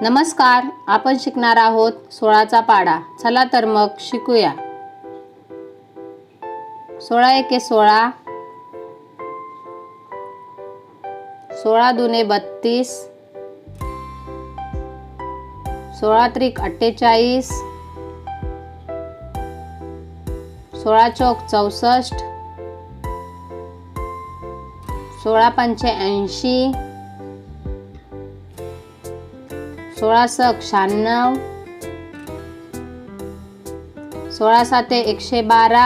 नमस्कार आपण शिकणार आहोत सोळाचा पाडा. चला तर मग शिकूया. सोळा एके सोळा. सोळा दुने बत्तीस. सोळा त्रिक अठ्ठेचाळीस. सोळा चौक चौसष्ट. सोळा पंचे ऐंशी सोळा सक शहाण्णव सोळा साते एकशे बारा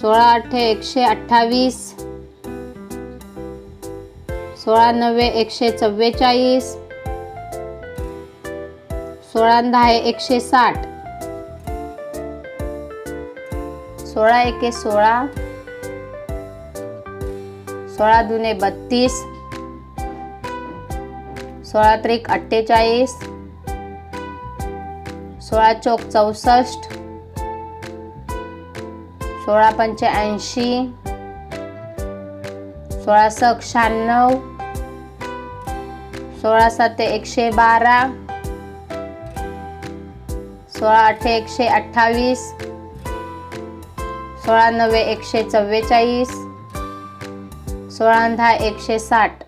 सोळा आठे एकशे अठ्ठावीस सोळा नव्वे एकशे चव्वेचाळीस सोळा दहा एकशे साठ सोळा एके सोळा सोळा दुने बत्तीस सोळा त्रिक अठ्ठेचाळीस सोळा चौक चौसष्ट सोळा पंच्याऐंशी सोळा सक शहाण्णव सोळा सात एकशे बारा सोळा आठ एकशे अठ्ठावीस सोळा नव्वे एकशे चव्वेचाळीस सोळा दहा एकशे साठ.